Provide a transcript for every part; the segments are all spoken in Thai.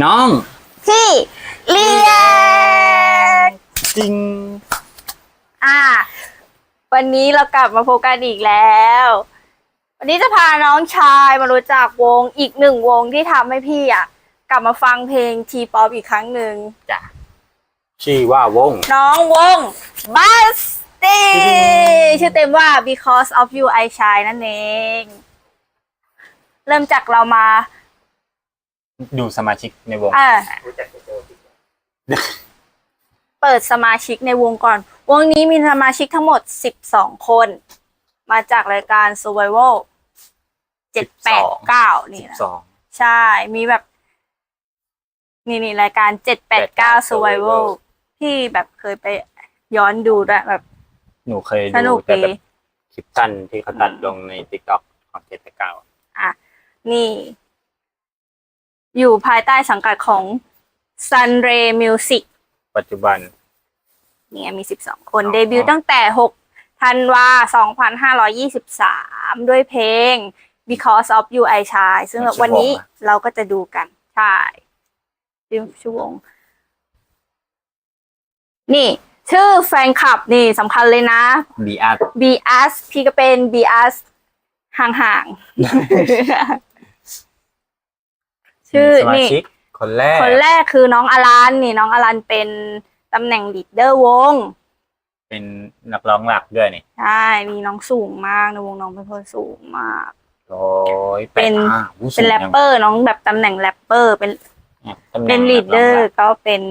น้องที่เรียนจริง อ่า วันนี้เรากลับมาพบกันอีกแล้ว วันนี้จะพาน้องชายมารู้จักวงอีกหนึ่งวงที่ทำให้พี่อะ กลับมาฟังเพลงทีป๊อปอีกครั้งหนึ่งจ้ะชื่อว่าวง น้องวงบัสตี้ชื่อเต็มว่า because of you I shine นั่นเอง เริ่มจากเรามา ดูสมาชิกในวง อ่าเปิดสมาชิกในวงก่อน วงนี้มีสมาชิกทั้งหมด 12 คน มาจากรายการ Survival 7 8 9 นี่นะ สอง ใช่ มีแบบ นี่นี่รายการ 7 8 9 Survival ที่แบบเคยไปย้อนดูด้วยแบบ หนูเคยสนุดูกแต่ดี แบบคลิปสั้นที่เขาตัดอืมลงในติ๊กต็อกของเจ็ดเก้าอะ นี่ อยู่ภายใต้สังกัดของ Sunray Music ปัจจุบัน เนี่ยมี 12 คน อ๋อ เดบิวต์ตั้งแต่ 6 ธันวา 2523 ด้วยเพลง Because of You I Shine ซึ่งวันนี้เราก็จะดูกัน ใช่ชื่อชื่อวง นี่ ชื่อแฟนคลับนี่สำคัญเลยนะบีอาร์ b s พี่ก็เป็น b s ห่างๆ ชื่อสมานี่ ชิกคนแรก คนแรกคือน้องอลันนี่น้องอลันเป็นตำแหน่งลีดเดอร์วง เป็นนักร้องหลักด้วยนี่ใช่ มีน้องสูงมากในวงน้องเป็นคนสูงมาก ร้อยแปเป็ดนห้าอู้สูงเป็นแรปเปอร์น้องแบบตำแหน่งแรปเปอร์เป็นยังตำแหเป็น่นงลีดเดอนักร์งหลักก็เป็น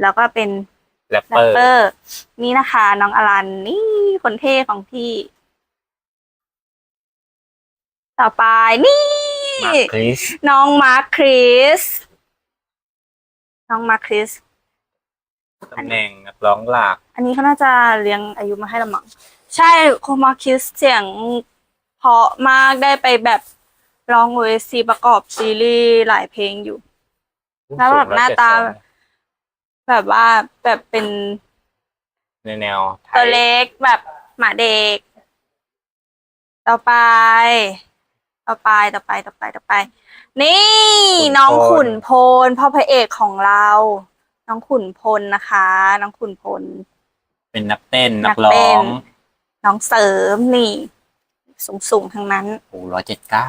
แล้วก็เป็นแรปแรเปอปร์ เปอร์นี่นะคะ น้องอลันนี่คนเท่ของพี่ ต่อไปนี่ มาร์คคริสน้องมาร์คคริส น้องมาร์คคริส ตำแหน่งนักร้องหลัก อันนี้เขาน่าจะเลี้ยงอายุมาให้ละมั้งใช่โคมาคิสเสียงเพราะมากได้ไปแบบร้องโอเอซีประกอบซีรีส์หลายเพลงอยู่ แล้วแบบหน้าตา แบบว่าแบบเป็นในแนวไทตัวยเล็กแบบหมาเด็ก ต่อไป ต่อไปต่อไปต่อไปต่อไป นี่ น้องขุนพลพ่อพระเอกของเรา น้องขุนพลนะคะ น้องขุนพล เป็นนักเต้นนันักกร้เต้อนงน้องเสริมนี่ สูงสูงๆทั้งนั้นโอ้ร้อยเจ็ดเก้า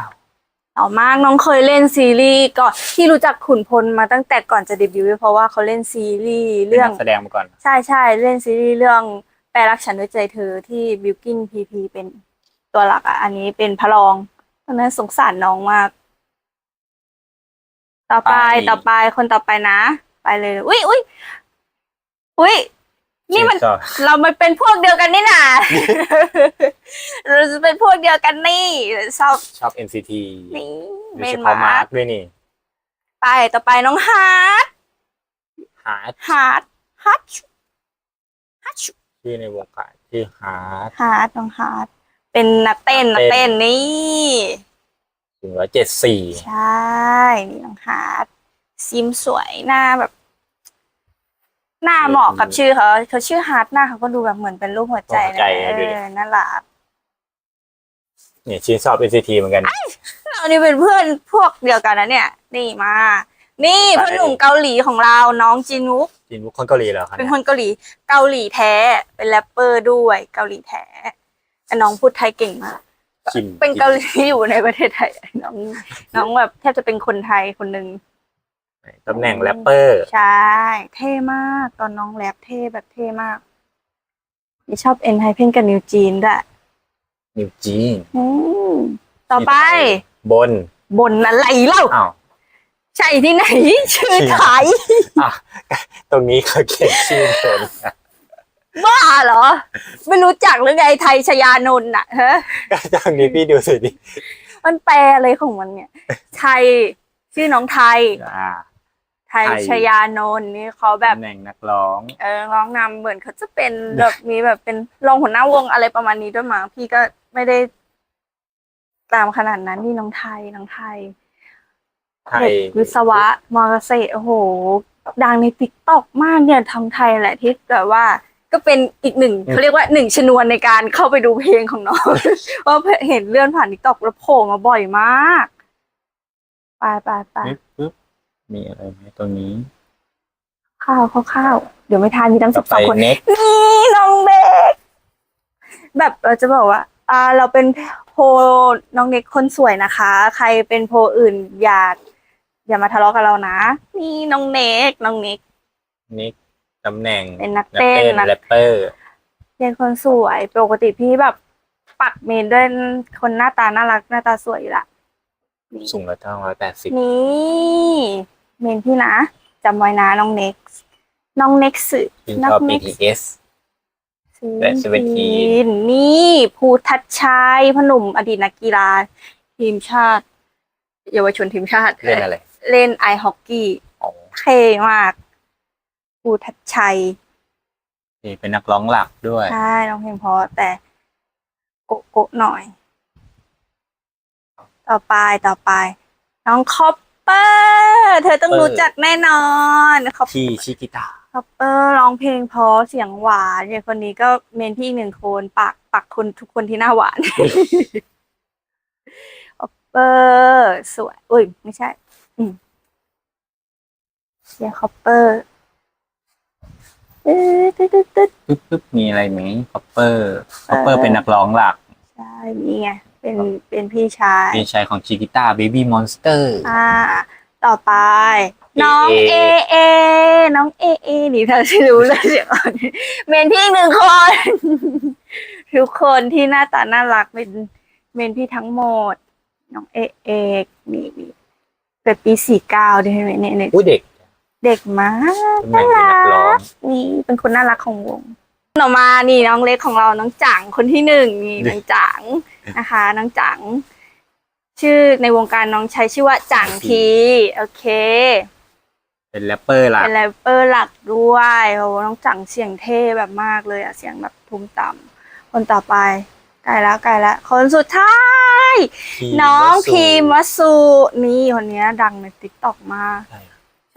ต่อมากน้องเคยเล่นซีรีส์ก่อนที่รู้จักขุนพลมาตั้งแต่ก่อนจะเดบิวต์เพราะว่าเขาเล่นซีรีส์เรื่องแสดงมาก่อน ใช่ใช่เล่นซีรีส์เรื่องแปลรักฉันด้วยใจเธอที่บิวกินพีพีเป็นตัวหลักอะอันนี้เป็นพระรอง ตอนนั้นสงสารน้องมาก ต่อไป ไป ต่อไป คนต่อไปนะ ไปเลย อุ้ยอุ้ยอุ้ย นี่มันชื่อชอบเรามันเป็นพวกเดียวกันนี่นะเราจะเป็นพวกเดียวกันนี่ชอบชอบ NCT นี่โดเมยเฉนพาะมามาร์ร์คคด้วยนี่ไปต่อไปน้องฮาร์ดฮาร์ดฮาร์ดฮาร์ดฮาร์ดชื่อในวงการชื่อฮาร์ดฮาร์ดน้องฮาร์ด เป็นนักเต้นนันักกเต้เต้นนนี่ถึงร้อยเจ็ดสี่ใช่นี่น้องฮาร์ดซิมสวยหน้าแบบ หน้าเหมาะกับชื่อเขาเขาชื่อฮาร์ดหน้าเขาก็ดูแบบเหมือนเป็นรูปหัวใจนะเออน่ารักเนี่ยชื่อชอบ NCT เหมือนกันเรานี่เป็นเพื่อนพวกเดียวกันนะเนี่ย นี่มา นี่ไปพ่อหนุ่มเกาหลีของเราน้องจินุกจินวุกคนเกาหลีเหรอคะเป็นเนี่ยคนเกาหลีเกาหลีแท้ เป็นแรปเปอร์ด้วย เกาหลีแท้ แต่น้องพูดไทยเก่งมากจิมเป็นเกาหลีที่อยู่ในประเทศไทยน้อง น้องแบบแทบจะเป็นคนไทยคนหนึ่งตำแหน่งแรปเปอร์ใช่เท่มากตอนน้องแรปเท่แบบเท่มากนี่ชอบเอ็นไฮเพนกับนิวจีนด้วยนิวจีนอืมต่อไป บน บนอะไรเล่าอ้าวใช่ที่ไหน ชื่อไทยอะตรงนี้เขาเขียนชื่อคน บ้าเหรอ ไม่รู้จักหรือไงไทยชยานนท์น่ะฮะก็ตรงนี้พี่ดูสิดิมันแปลอะไรของมันเนี่ย ไทยชื่อน้องไทย อ่าไทยไทยชยานนท์นี่เขาแบบตำแหน่งนักร้อง เออร้องนำเหมือนเขาจะเป็นแบบมีแบบเป็นรองหัวหน้าวงอะไรประมาณนี้ด้วยมั้งพี่ก็ไม่ได้ ตามขนาดนั้นนี่น้องไทยน้องไทยไทย เด็กวิศวะมอเกษตรโอ้โห ดังในติ๊กต็อกมากเนี่ยทางไทยแหละที่แบบว่า ก็เป็นอีกหนึ่งเขาเรียกว่าหนึ่งชนวนในการเข้าไปดูเพลงของน้องเพราะเห็นเลื่อนผ่านติ๊กต็อกแล้วโผล่มาบ่อยมาก ไปไปไปปึ๊บปึ๊บมีอะไรไหมตรงนี้ข้าวข้าวข้าวเดี๋ยวไม่ทานมีทั้งสิต่อบสไปองคนเน็กนี่น้องเด็กแบบเราจะบอกว่า อ่า เราเป็นโพลน้องเด็กคนสวยนะคะ ใครเป็นโพลอื่นอย่าอย่ามาทะเลาะกับเรานะ นี่น้องเน็กน้องเน็กนิก ตำแหน่งเป็นนักนักเต้นเต้นนักแรปเปอร์เป็นคนสวยปกติพี่แบบ ปักเมนด้วยคนหน้าตาน่ารักหน้าตาสวยอยู่ละนี่สูงร้อยเท่าร้อยแปดสิบนี่เมนพี่นะจำไว้นะน้องเน็กซ์น้องเน็กซ์ยินน้ชออบงเน็กซ์ BTS และ17นี่ภูทัชชัยพหนุ่มอดีตนักกีฬา ทีมชาติ เยาวชนทีมชาติ เล่นอะไร เล่นไอฮอกกี้อ๋อเท่มาก ภูทัชชัยนี่เป็นนักร้องหลักด้วย ใช่น้องเพลงเพราะแต่โกะโกะหน่อย ต่อไปต่อไป น้องคอปเปอร์เธอต้อง Copper รู้จักแน่นอนคอปที่ชิกิตาคอปเปอร์ร้องเพลงเพราะเสียงหวานเนี่ยคนนี้ก็เมนพี่อีกหนึ่งคนปากปากคนทุกคนที่หน้าหวานคอปเปอร์สวยอุ้ยไม่ใช่อืมเชียร์คอปเปอร์ ตึ๊ดตึ๊ดตึ๊ดตึ๊ดปึ๊บปึ๊บมีอะไรไหมคอปเปอร์คอปเปอร์เป็นนักร้องหลัก ใช่นี่ไงเป็นเป็นพี่ชายพี่ชายของชิกิต้าเบบี้มอนสเตอร์อ่า ต่อไป น้องเอเอ น้องเอเอนี่เธอจะรู้เลยเสียงอ่อนเมนพี่หนึ่งคน ทุกคนที่หน้าตาน่ารักเป็นเมนพี่ทั้งหมด น้องเอเอนี่นี่เกิดปีสี่เก้าด้วยไหมเนี่ยเนี่ยเด็ก เด็กมากตำแหน่งเป็นนักร้องนี่เป็นคนน่ารักของวงต่อมานี่น้องเล็กของเราน้องจังคนที่หนึ่งนี่ น้องจังนะคะ น้องจังชื่อในวงการน้องใช้ชื่อว่าจังทีโอเค เป็นแรปเปอร์หลักเป็นแรปเปอร์หลักด้วยโอ้น้องจังเสียงเท่แบบมากเลยอะเสียงแบบทุ้มต่ำคนต่อไปใกล้แล้วใกล้แล้วคนสุดท้ายพีน้องวสุพีมวัสสุนี่คนเนี้ยดังในติ๊กต็อกมาก ใช่ใ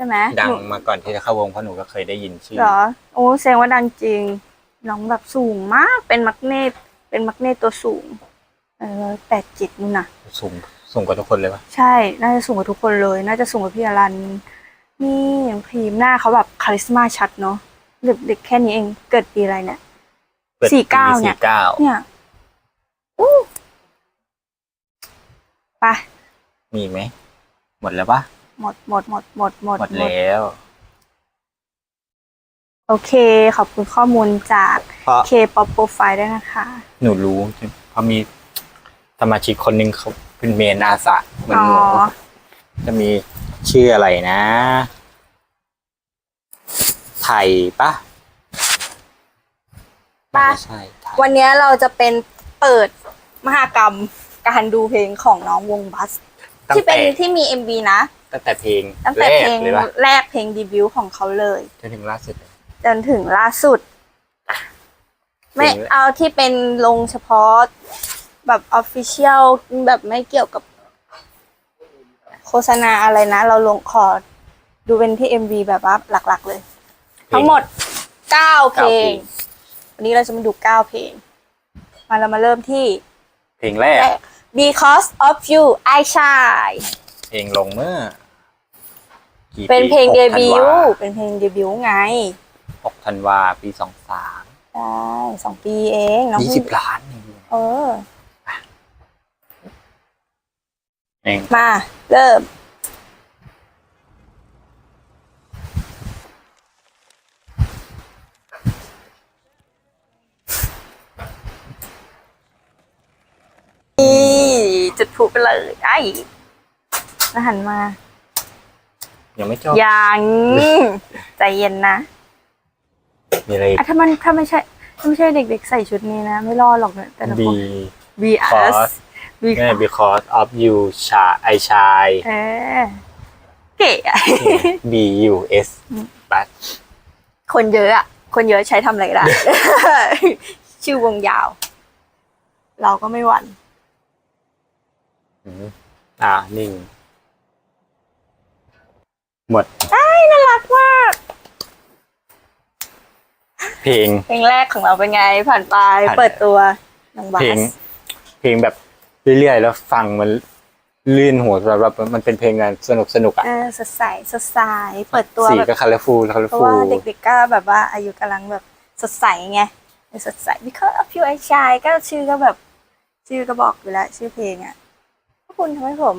ช่ไหมดังหนูมาก่อนที่จะเข้าวงเพราะหนูก็เคยได้ยินชื่อเหรอโอ้แสดงว่าดังจริงน้องแบบสูงมากเป็นมักเนตเป็นมักเนตตัวสูงเออแปดจิตนู่นน่ะ สูงสูงกว่าทุกคนเลยปะใช่ น่าจะสูงกว่าทุกคนเลย น่าจะสูงกว่าพี่อรันนี่อย่างพรีมหน้าเขาแบบคาลิสมาชัดเนาะเด็กเด็กแค่นี้เองเกิดปีอะไรเนี่ยปิดสี่เก้าปีเนี่ยสี่เก้าเนี่ยอู้ไปมีไหมหมดแล้วปะ หมดหมดหมดหมดหมดหมดแล้ว โอเค ขอบคุณข้อมูลจาก เพราะ K-pop profile ด้วยนะคะ หนูรู้เพราะมีสมาชิกคนหนึ่งเขาเป็นเมนอาสาเหมือนอ๋อ หนูจะมีชื่ออะไรนะ ไทยปะปะ ไม่ใช่ไทยวันนี้เราจะเป็นเปิดมหากรรมการดูเพลงของน้องวงบัส ตั้ที่งเป็แต่นที่มี MV นะ ตั้งแต่เพลงตั้งแต่แรกเพลงเลยปะแรกเพลงเดบิวต์ของเขาเลยจนถึงล่าสุดเลย จนถึงล่าสุด ไม่เพลงเอาที่เป็นลงเฉพาะแบบออฟฟิเชียลแบบไม่เกี่ยวกับ โฆษณาอะไรนะ เราลงขอดูเป็นที่ MV แบบว่าหลัก ๆ เลยทั้งหมดเก้าเพลงวันนี้เราจะมาดูเก้าเพลง มาเรามาเริ่มที่ เพลงแรกแรก Because of You I Shine เพลงลงเมื่อ กี่เป็นเพลงหกเดธันบิาวต์เป็นเพลงเดบิวต์ไงหกธันวาปีสองสามใช่สองปีเองน้องยี่เพิ่สิงบล้านเองเออเองมา เริ่ม นี่จุดพลุไปเลยไอ้แล้วหันมา ยังไม่จบยังใจเย็นนะมีอะไรอะถ้ามันถ้าไม่ใช่ถ้าไม่ใช่เด็กๆใส่ชุดนี้นะ ไม่รอดหรอกเนี่ยแต่ละบี คน VS Cause แม่ because of you ชาไอชาย เออเก๋อะ B U S บัตคนเยอะอะ คนเยอะใช้ทำอะไรก็ได้ ชื่อวงยาว เราก็ไม่หวั่นอ่านิ่ง หมดน่ารักมากเพลง เพลงแรกของเราเป็นไง ผ่านไปผ่าน เปิดตัวน้องบาเพลง สเพลงแบบเรื่อยๆ แล้วฟังมันลื่นหัวแบบแบบมันเป็นเพลงงานสนุกสนุกอะเออสดใสสดใสเปิดตัวสีแบบก็คัลเลอร์ฟูลคัลเลอร์เพราะฟูว่าลเด็กๆก็แบบว่าอายุกำลังแบบสดใสไงสดใส because of you I shine ก็ชื่อก็แบบ ชื่อก็บอกอยู่แล้ว ชื่อเพลงอะขอบคุณทำให้ผม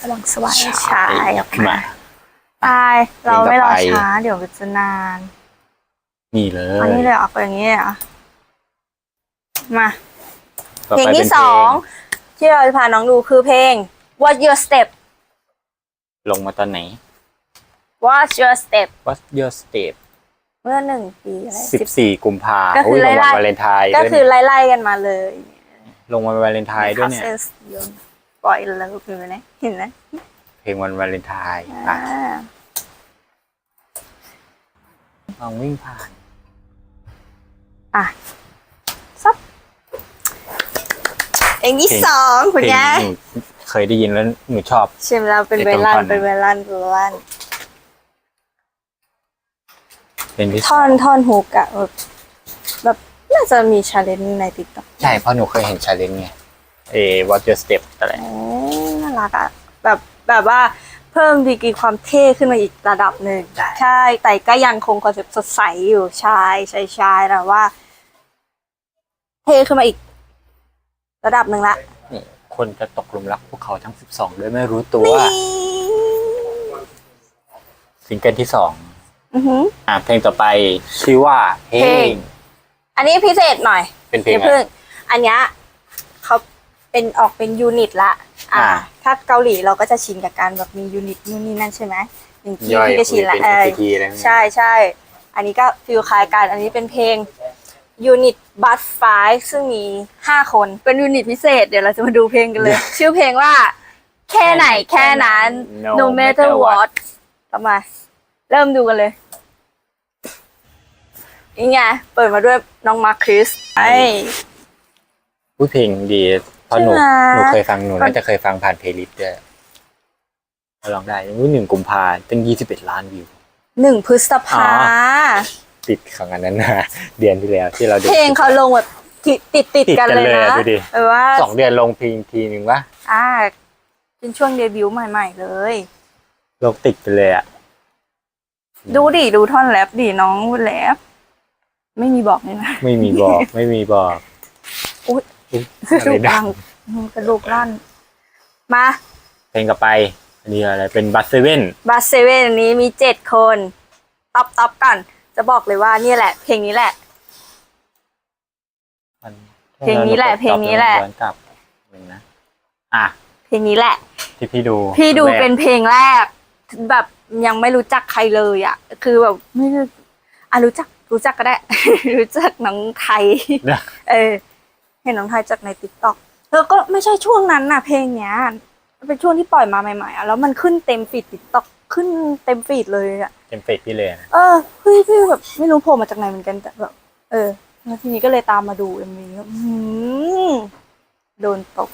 กำลังสว่างชายออกขึ้นมามาตายเราไม่รอเพลงต่อไปช้าเดี๋ยวมันจะนานนี่เลอันยนี้เลยออกไปอย่างนี้เลยเหรอมาต่อเพลงไปที่ป็นสองที่เราจะพาน้องดูคือเพลง What Your Step ลงมาตอนไหน What Your Step What's your step เมื่อหนึ่งปีอะไรสิบสี่กุมภาก็คือโยลงไล่วันๆวาเลนไทน์ก็ด้วยคือเนี่ยไล่ๆกันมาเลย ลงวันวาเลนไทน์ด้วยเนี่ย Causes Your Boy Love เห็นไหมเห็นไหมเพลงวันวาเลนไทน์อ่าอะลองวิ่งผ่าน อะซับเพลงที่สองคุณเพลงยายหนูเคยได้ยินแล้วหนูชอบชิมแล้วเป็นไอ้เวตรงลันท่อนเป็นเวลันเป็นเวลันเพลงที่สท่อองนท่อนฮุกอะแบบแบบน่าจะมีชาเลนจ์ในติ๊กต็อกใช่เพราะหนูเคยเห็นชาเลนจ์ไง เอ What's your step อะไรน่ารักอะแบบแบบว่าเพิ่มดีกรีความเท่ขึ้นมาอีกระดับหนึ่งใช่ใช่ แต่ก็ยังคงคอนเซ็ปต์สดใสอยู่ชายชายชายแต่ว่า เท่ขึ้นมาอีก ระดับหนึ่งละนี่คนจะตกหลุมรักพวกเขาทั้ง12โดยไม่รู้ตัวซิงเกิลที่สองอือหืออะเพลงต่อไปชื่อว่าเพลเพลงงอันนี้พิเศษหน่อยเป็นเพลงอย่าอะไรเพิ่งอันเนี้ยเขา เป็นออกเป็นยูนิตละ อ่า อ่าถ้าเกาหลีเราก็จะชินกับการแบบมียูนิตนู่นนี่นั่นใช่ไหมอย่างที่ย่อยพี่ก็ชินละเป็นเออ NCT อะไรพวกนี้ ใช่ใช่ อันนี้ก็ฟิลคล้ายกัน อันนี้เป็นเพลงยูนิตบัตไฟซึ่งมีห้าคน เป็นยูนิตพิเศษ เดี๋ยวเราจะมาดูเพลงกันเลย ชื่อเพลงว่า แค่ไหนแค่นั้น no matter what ต่อมา เริ่มดูกันเลยนี่ไง เปิดมาด้วยน้องมาร์คคริสไอผู้เพลงดีเพ ราะหนูใช่ไหมหนูเคยฟังหนูน่าจะเคยฟังผ่านเพลย์ลิสต์ด้วยมาลองได้วันหนึ่งกุมภาตั้ง21ล้านวิวหนึ่งพฤษภาอ๋อติดของอันนั้นนะเดือนที่แล้วที่เราดูเพลงเขาลงแบบติดติดติดติดกันกันเลยเลยนะอะดูดิแปลว่าสองเดือนลงเพลงทีหนึ่งวะอ่าเป็นช่วงเดบิวต์ใหม่ๆเลยลงติดไปเลยอะดูดิดูท่อนแรปดิน้องแรปไม่มีบอกเลยนะ ไม่มีบอก ไม่มีบอกอุ๊ยอุ๊ย กระอะไรดูกนะลั่นอืมกระดูกลั่นมาเพลงต่อไป อันนี้อะไร เป็นบัสเซเว่นบัสเซเว่นอันนี้มีเจ็ดคนต๊อปต๊อปกันจะบอกเลยว่านี่แหละ เพลงนี้แหละ เพลงนี้แหละเพลงนี้แหละย้อนกลับหนึ่งนะ อะ เพลงนี้แหละ ที่พี่ดูพี่ดูแรกเป็นเพลงแรก แบบยังไม่รู้จักใครเลยอะ คือแบบไม่รู้อะรู้จักรู้จักก็ได้ รู้จักน้องไทยนะเออ เห็นน้องไทยจากในติ๊กต็อกแล้วก็ไม่ใช่ช่วงนั้นน่ะเพลงเนี้ยมันเป็นช่วงที่ปล่อยมาใหม่ๆอะแล้วมันขึ้นเต็มฟีดติ๊กต็อกขึ้นเต็มฟีดเลยอะเต็มเฟซพี่เลยนะเออเฮ้ยพี่แบบไม่รู้โผล่มาจากไหนเหมือนกันแต่แบบเออแล้วทีนี้ก็เลยตามมาดูเอ็มวีโดนตก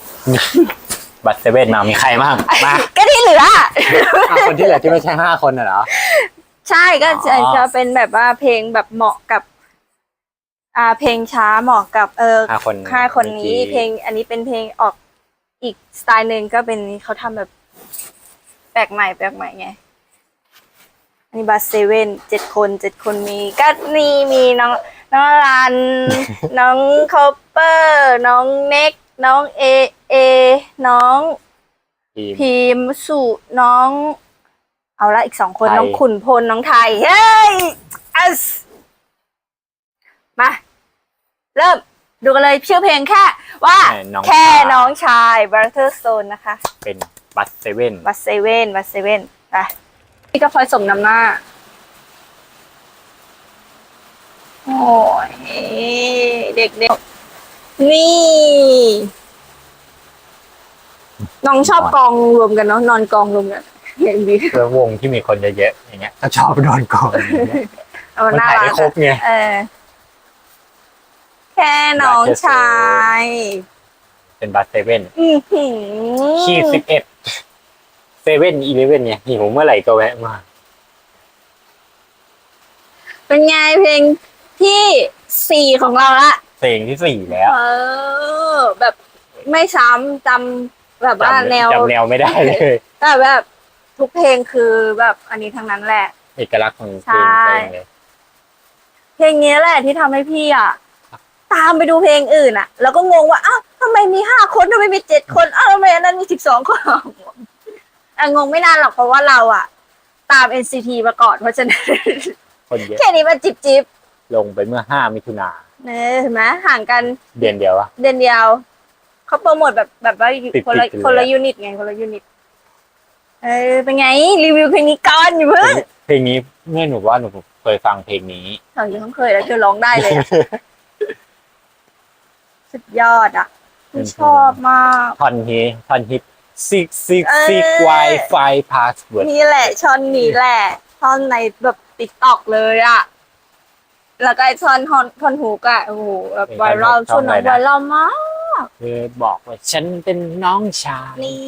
บัสเซเว่นมามีใครบ้างมาก็ที่เหลือ อะคนที่เหลือที่ไม่ใช่ห้าคนน่ะเหรอ ใช่ก็จะอ๋อ จะเป็นแบบว่าเพลงแบบเหมาะกับ อ่าเพลงช้าเหมาะกับเออห้าคนห้าคนนี้มื่อกี้ เพลงอันนี้เป็นเพลงออกอีกสไตล์หนึ่งก็เป็นเขาทำแบบแปลกใหม่แปลกใหม่ไง อันนี้บัสเซเว่นเจ็ดคนเจ็ดคนมีก็นี่มีน้องน้องรัน น้องคอปเปอร์ น้องเน็ก น้องเอเอ น้องทีมพิมพ์สุน้อง เอาละอีกสองคนไทย น้องขุนพลน้องไทย เฮ้ยอัส มา เริ่มดูกันเลยชื่อเพลงแค่ว่าน้องแค่ชาย น้องชาย Brother Stone นะคะ เป็นบัสเซเว่นบัสเซเว่นบัสเซเว่นไปนี่ก็พลอยสมนำหน้า โอ้ย เด็กๆ นี่ น้องชอบกองรวมกันเนาะนอนกองรวมกันเห็นดีเพื่อวงที่มีคนเยอะๆอย่างเงี้ยก็ชอบโดนกองอย่างเงี้ยเอามันน่าถ่ายรัได้กครบไง เออแค่น้องชาย เป็นบัสเซเว่นอือหือขีดสิบเอ็ดเซเว่นอีเลเว่นเนี่ยหิวเมื่อไหร่ก็แวะมา เป็นไงเพลงที่สี่ของเราละเพลงที่สี่แล้ว เออ แบบไม่ซ้ำจแบบว่าจำแนวจำแนวไม่ได้เลยแต่แบบทุกเพลงคือแบบอันนี้ทั้งนั้นแหละ เอกลักษณ์ของเพลงใช่เพลงเลยเพลงนี้แหละที่ทำให้พี่อะ ตามไปดูเพลงอื่นอะ แล้วก็งงว่าอ้าวทำไมมีห้าคนทำไมมีเจ็ดคนอ้าวทำไมอันนั้นมีสิบสองคนอะงงไม่นานหรอกเพราะว่าเราอะ ตาม NCT มาก่อนเพราะฉะนั้นคนเยอะแค่นี้มันจิบจิบลงไปเมื่อห้ามิถุนาเนี่ยเห็นไหมห่างกันเดือนเดียวอะเดือนเดียวเขาโปรโมทแบบแบบว่าติดๆคนละกันเลยคนละยูนิตไงคนละยูนิตเออเป็นไงรีวิวเพลงนี้ก่อนอยู่เพิ่งเพลงนี้เมื่อหนูว่าหนูเคยฟังเพลงนี้เธอยังเคยแล้วเธอร้องได้เลยอะ สุดยอดอะพี่ชอบมากท่อนนี้ท่อนฮิต six six เออ six Wi-Fi password นี่แหละช่อนนี้แหละท่อนในแบบติ๊กตอกเลยอะ แล้วก็ไอ้ท่อนท่อนท่อนฮุกอะโอ้โหแบบไวรัลท่ช่อวนงไหนนั้นนะไวรัลมากเธอบอกว่าฉันเป็นน้องชายนี่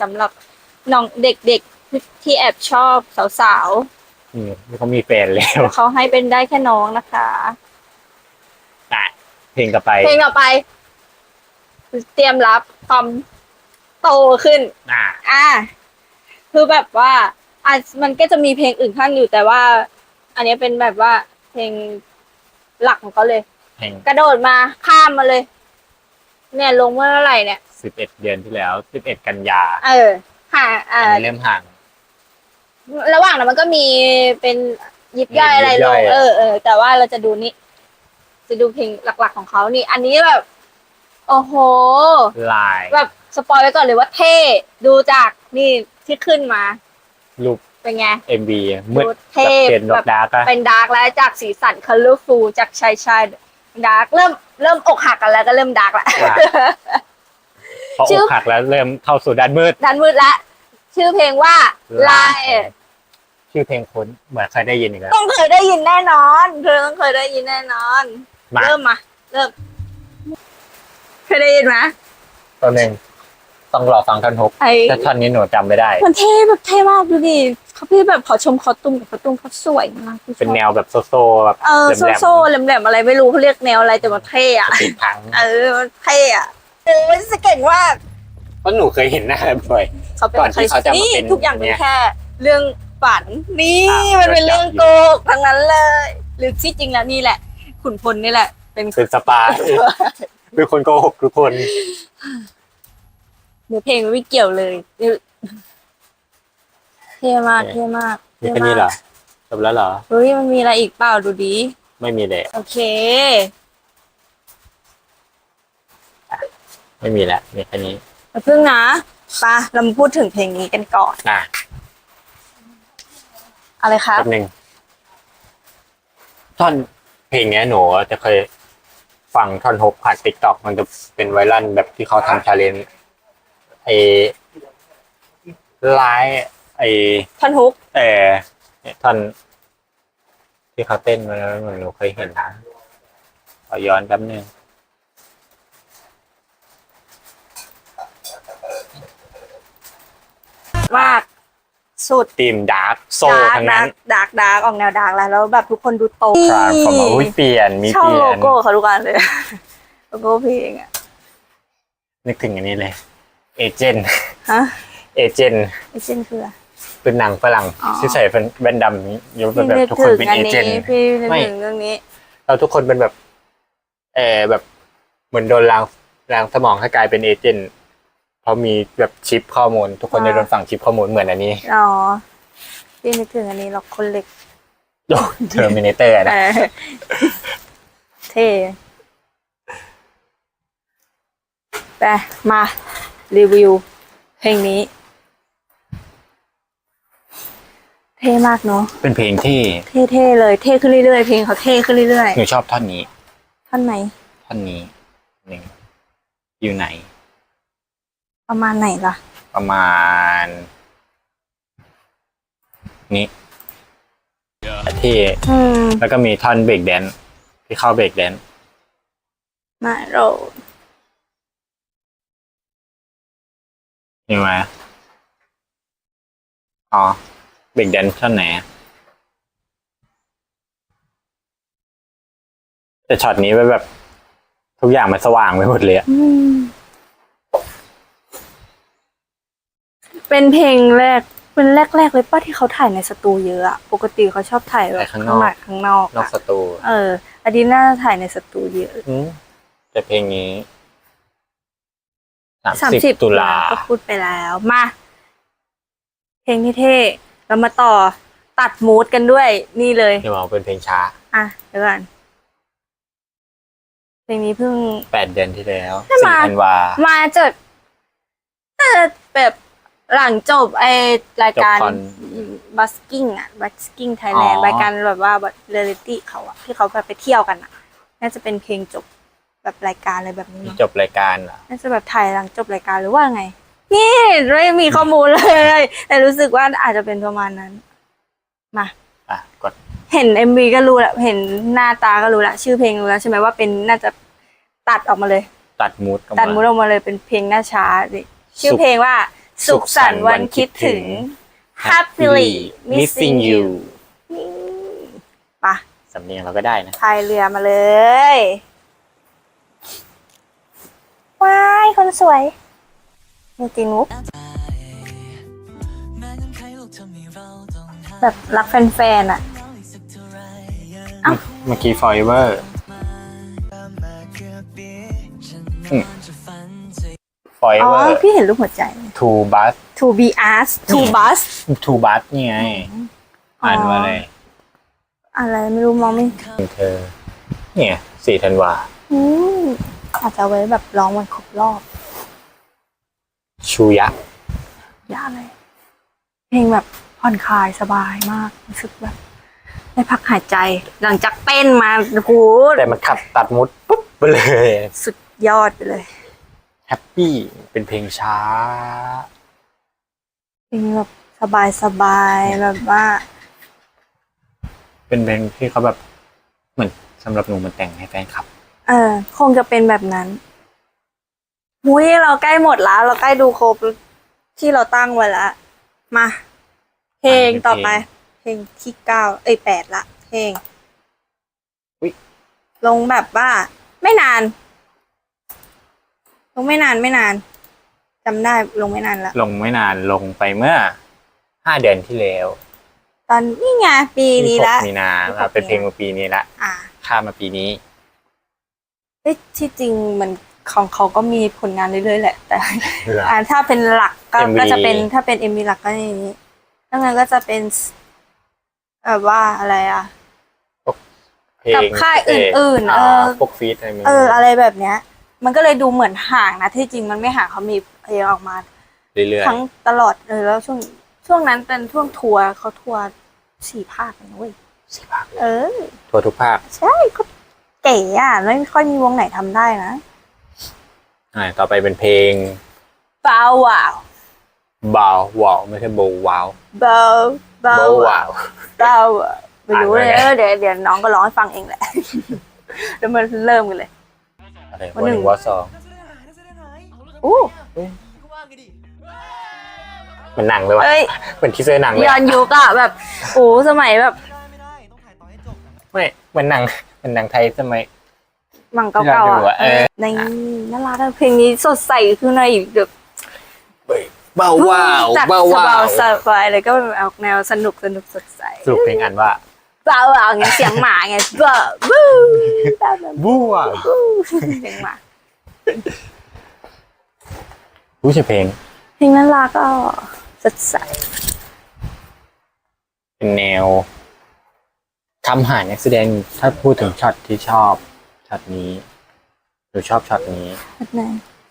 สำหรับน้องเด็กๆที่แอบชอบสาวนี่เขามีแฟนแล้วๆเขาให้เป็นได้แค่น้องนะคะอะ เพลงต่อไป เพลงต่อไป เตรียมรับความโตขึ้น อะอ่า คือแบบว่าอะมันก็จะมีเพลงอื่นข้างอยู่แต่ว่า อันนี้เป็นแบบว่า เพลงหลักของเขาเลย เพลงกระโดดมาข้ามมาเลย เนี่ยลงเมื่อเท่าไหร่เนี่ยสิบเอ็ดเดือนที่แล้วสิบเอ็ดกันยา เออห่างอ่าอันนี้เริ่มห่าง ระหว่างนั้นมันก็มีเป็นยิบย่อยมีอะไรยิบลย่องยอะเออเออแต่ว่าเราจะดูนี่ จะดูเพลงหลัก ๆของเขานี่ อันนี้แบบ โอ้โห ลาย แบบสปอยไว้ก่อนเลยว่าเท่ดูจากนี่ที่ขึ้นมารูปเป็นไง MV มืดดูแบบเท่เป็นดแบอกบดาร์กอะเป็นดาร์กแล้วจากสีสันคัลเลอร์ฟูจากชายชายดาร์กเริ่มเริ่มอกหักกันแล้วก็เริ่มดาร์กแล้วอะพอชื่ออ กหักแล้วเริ่มเข้าสู่ด้านมืด ดันมืดละชื่อเพลงว่าลายชื่อเพลงคุ้นเหมือนเคยได้ยินอีกแล้ว ต้องเคยได้ยินแน่นอนเธอต้องเคยได้ยินแน่นอน มา เริ่มมา เริ่ม เคยได้ยินไหมตัวหนึ่งต้องรอฟังท่อนฮุกไอ้ถ้าท่อนนี้หนูจำไม่ได้ มันเท่แบบเท่มากดูดิเขาพี่แบบขอชมคอตุ้มกับคอตุ้มเขาสวยมากพี่ชอบเป็นแนวแบบโซโซแบบเออแหลมๆโซ่ๆแหลมๆอะไรไม่รู้เขาเรียกแนวอะไรแต่มันเท่อะติดพังเออมันเท่อะเออมันจะเก่งมากเพราะหนูเคยเห็นหน้าบ่อยเขาเป็นก่อนที่เขาจะมานี่เป็นทุกอย่างเป็เนี่นยแค่ เรื่องฝันนี่อะมันเป็นเรื่องเรื่องโกหกทั้งนั้นเลย หรือที่จริงแล้วนี่แหละ ขุนพลนี่แหละ เป็นเป็นสปายเป็นคนโกหกทุกคนเนื้อเพลงมันไม่เกี่ยวเลยเท่มากเท่มากมีแค่นี้เหรอจบแล้วเหรอเฮ้ยมันมีอะไรอีกเปล่าดูดีไม่มีเลยโอเค ไม่มีแล้วมีแค่นี้มาพึ่งนะไปะเรามาพูดถึงเพลงนี้กันก่อนอะอะไรครับแป๊บหนึงท่อน เพลงเนี้ยหนูจะเคยฟังท่อนฮุกผ่านติ๊กต็อกมันจะเป็นไวรัลแบบที่เขาทำชาเลนจ์ไอ้ไลฟ์ไอ้ท่อนฮุกเออเนี่ยท่อนที่เขาเต้นมาแล้วเหมือนหนูเคยเห็นนะขอย้อนแป๊บนึงมาก สุดทีมดาร์กโซดาร์กทั้งดานั้ร์นกดาร์กดาร์กออกแนวดาร์กแล้วแล้วแบบทุกคนดูโตทรานส์ฟอร์มอุ้ยเปลี่ยนมีชอบเปลี่โลยนโก้เขาทุกอันเลย โลโก้เพลงอะนึกถึงอันนี้เลยเอเจนต์ฮะเอเจนต์ไอเจนคืออะไร เป็นหนังฝรั่งอ๋อ ที่ใส่เป็นแว่นดำนี้ยกเป็นพี่แบบนึกทุกคถึนงเป็นอันเอเจนี้นต์ พี่นึกไม่ ถึงเรื่องนี้ เราทุกคนเป็นแบบเออแบบเหมือนโดนรางรางสมองให้กลายเป็นเอเจนต์ เขามีแบบชิปข้อมูล ทุกคนอ่าจะโดนฝังชิปข้อมูลเหมือนอันนี้อ๋อพี่นึกถึงอันนี้หรอกคนเหล็กเทอร์มินเตอร์เอนะอเท่ไปมา รีวิว เพลงนี้ เท่มากเนาะเป็นเพลงที่ เท่ๆเลยเท่ขึ้นเรื่อยๆเพลงเขาเท่ขึ้นเรื่อยหนูชอบท่อนนี้ๆท่อนไหน ท่อนนี้หนึ่งอยู่ไหน ประมาณไหนล่ะ ประมาณ นี้ที่อืมแล้วก็มีท่อนเบรกแดนซ์ที่เข้าเบรกแดนซ์มาโรเห็นไหมอ๋อเบรกแดนซ์ท่อนไหนอะแต่ช็อตนี้เป็นแบบ ทุกอย่างมันสว่างไปหมดเลยอะอืม เป็นเพลงแรก เป็นแรกๆเลยป้าที่เขาถ่ายในสตูเยอะอะปกติเขาชอบถ่ายแบบถ่ายข้างนอกในข้างนอกนอกอะสตูเอออันนี้น่าจะถ่ายในสตูเยอะ อืมแต่เพลงนี้สาสามมสิสิบบตุลา ก็พูดไปแล้ว มา เพลงที่เท่เรามาต่อตัดมูดกันด้วย นี่เลย เดี๋ยวเอาเป็นเพลงช้า อะเดี๋ยวก่อนเพลงนี้เพิ่ง แปดเดือนที่แล้วใช่ไหม สี่ธันวามาจากน่าจะแบบ หลังจบไอรายการจบคอน บัสกิ้งอะบัสกิ้งไทยแลนด์อ๋อรายการแบบว่าเรียลิตี้เขาอะที่เขาแบบไปเที่ยวกันอะน่าจะเป็นเพลงจบแบบรายการอะไรแบบนี้ที่มั้งจบรายการเหรอ น่าจะแบบถ่ายหลังจบรายการหรือว่าไง นี่ไม่มีข้อมูลเลย แต่รู้สึกว่าอาจจะเป็นประมาณนั้น มา อะกดเห็นเอ็มวีก็รู้แล้วเห็นหน้าตาก็รู้แล้วชื่อเพลงรู้แล้วใช่ไหมว่าเป็นน่าจะตัดออกมาเลย ตัดมูดออกตัดมูดมาออกมาเลยเป็นเพลงหน้าช้าดิชื่อเพลงว่า สุสุขขสัสันนต์ต์วัวันนคิคิดดถึถึงง Happily Missing You นี่ปะสำเนียงเราก็ได้นะพายเรือมาเลยว้ายคนสวย มีจีนุกแบบรักแฟนๆอะเอ้า เมื่อกี้ forever อืม อ๋อ forever พี่เห็นรูปหัวใจ to bus to be asked to bus to bus นี่ไง อ่านว่าอะไรอะไรไม่รู้มองไม่เธอ เนี่ยสี่ธันวา อืมอาจจะไว้แบบร้องวันครบรอบชูยะยากเลย เพลงแบบผ่อนคลายสบายมากรู้สึกแบบได้พักหายใจ หลังจากเต้นมาโอ้โหแต่มันขับตัดมุดปุ๊บไปเลย สุดยอดไปเลย แฮปปี้เป็นเพลงช้า เพลงแบบสบายสบายๆแบบว่า เป็นเพลงที่เขาแบบเหมือนสำหรับหนูมันแต่งให้แฟนคลับ เออ คงจะเป็นแบบนั้นมุ้ยเราใกล้หมดแล้วเราใกล้ดูครบที่เราตั้งไว้แล้วมา เพลงต่อไป เพลงที่เก้าเอ้ยแปดละ เพลงอุ๊ยลงแบบว่า ไม่นาน ลงไม่นานไม่นานจำได้ลงไม่นานละลงไม่นานลงไปเมื่อห้าเดือนที่แล้ว ตอนนี่ไงปีนี้ละ26มีนา26อะเป็นเพลงมาปีนี้ละอ่าข้ามมาปีนี้เอ้ยที่จริงมันของเขาก็มีผลงานเรื่อยๆแหละ แต่อ่าถ้าเป็นหลักก็ MV ก็จะเป็นถ้าเป็นเอ็มวีหลักก็อย่างนี้ถ้างั้นก็จะเป็นแบบว่าอะไรอะเพลงกับค่ายอื่นๆาเออพวกฟีดอะไรมีเอออะไรแบบเนี้ย มันก็เลยดูเหมือนห่างนะที่จริงมันไม่ห่างเขามีเพลงออกมาเรื่อยทั้งตลอดเลยแล้วช่วงช่วงนั้นเป็นช่วงทัวร์เขาทัวร์สี่ภาคเลยนะเว้ยๆสี่ภาคเลยเออ ทั่วทุกภาค ใช่ก็เก๋อะไม่ค่อยมีวงไหนทำได้นะอ่าต่อไปเป็นเพลงเบาว่าวบาววาวไม่ใช่โบวาวเบาเบาโบว่าวาวเบาว่าวไม่รู้เลยอ่านว่าไงเออเดี๋ยวเดี๋ยวน้องก็ร้องให้ฟังเองแหละเดี๋ยวมันเริ่มกันเลย อะไรวัวันนหหนึ่นึ่งงวันสองอู้มันหนังเลยว่ะเอ้ยเหมือนทีเซอร์หนังเลยย้อนยุคอะแบบโอ้สมัยแบบไม่เหมือนหนังเหมือนหนังไทยสมัยมังที่เราเก่าดูๆอะอะเออในน่ารักอะเพลงนี้สดใสขึ้นมาอีกแบบเบาว้าวจัดเบาสว้าบายวสบายเลยก็เป็นออกแนวสนุกสนุกสดใสสรุปเพลงอันว่า เบาอะไงเสียงหมาไงเบาบู๊เบาแบบบูว้าวบู๊เสียงหมารู้ชื่อเพลงเพลงน่ารักก็สดใสเป็นแนวทำหานักแสดงถ้าพูดถึงช็อตที่ชอบช็อตนี้หรือชอบช็อตนี้แบบไหน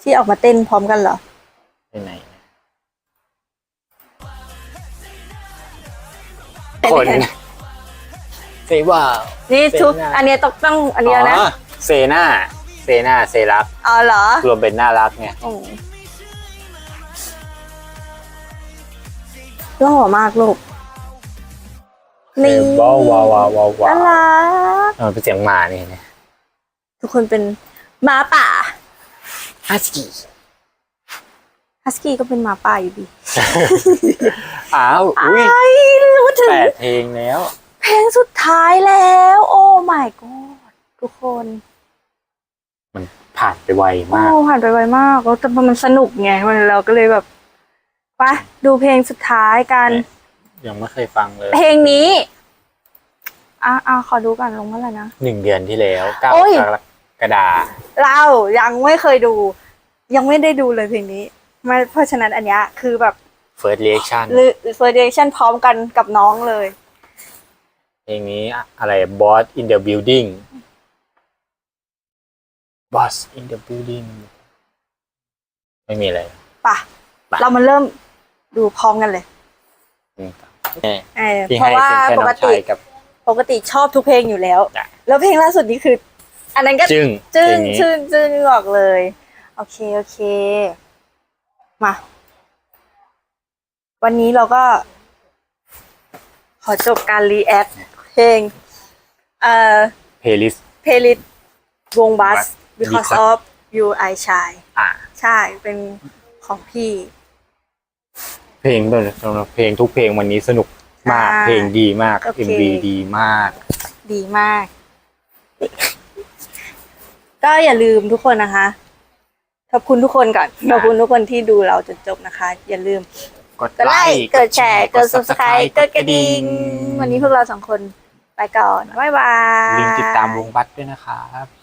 ที่ออกมาเต้นพร้อมกันเหรอที่ไหนเต้นคด้วยนกัน เซว่านี่ทุกเต้นน่ะอันนี้ต้องต้องอันนี้แล้วนะเซน่าเซน่าเซรักอ๋อเหรอ รวมเป็นน่ารักไงโอ้หล่อมากลูกนี่ว้าวว้าวว้าวว้าวว้าน่าวรักเออเป็นเสียงหมานี่นะทุกคนเป็นหมาป่าฮัสกี้ฮัสกี้ก็เป็นหมาป่าอยู่ดี อ้าวอุ้ยไอ้รู้ถึงแปดเพลงแล้ว เพลงสุด ท้ายแล้ว โอ้ my god ทุกคน มันผ่านไปไวโอ้มากผ่านไปไวมากแล้วแต่มันสนุกไงมันเราก็เลยแบบไปดูเพลงสุดท้ายกัน ยังไม่เคยฟังเลย เพลงนี้อะอะขอดูกันลงเมื่อไหร่นะหนึ่งเดือนที่แล้วเก้าโอ้ยกรกฎาเรายังไม่เคยดู ยังไม่ได้ดูเลยเพลงนี้มาเพราะฉะนั้นอันเนี้ยคือแบบเฟิร์สเรีแอคชั่นหรือเฟอร์เดชั่นพร้อมกันกับน้องเลย เพลงนี้อะไร Boss in the building Boss in the building ไม่มีอะไรป่ะป่ะเรามาเริ่มดูพร้อมกันเลยอืมแน่เออที่เพให้ราะว่าเป็นแค่ปน้กองติชายกับปกติชอบทุกเพลงอยู่แล้วจ้ะแล้วเพลงล่าสุดนี้คือ อันนั้นก็จึ้งจึ้เพงลนี้จึ้งจึ้งบอกเลย โอเค โอเค มา วันนี้เราก็ ขอจบการรีแอคเพลงเอ่อ เพลย์ลิสต์เพลย์วงบัส Bus because Because of you I shy อะใช่เป็นของพี่ เพลงด้วยสำหรับเพลงทุกเพลงวันนี้สนุกมาก อ่าเพลงดีมาก โอเค MV ดีมาก ดีมาก ก็อย่าลืมทุกคนนะคะ ขอบคุณทุกคนก่อน ขอบคุณทุกคนที่ดูเราจนจบนะคะ อย่าลืม กดกดไลค์กดแชร์ กด subscribe กดกระดิ่ง วันนี้พวกเราสองคนไปก่อน บ๊ายบายลิงก์ติดตามวงบัตด้วยนะครับ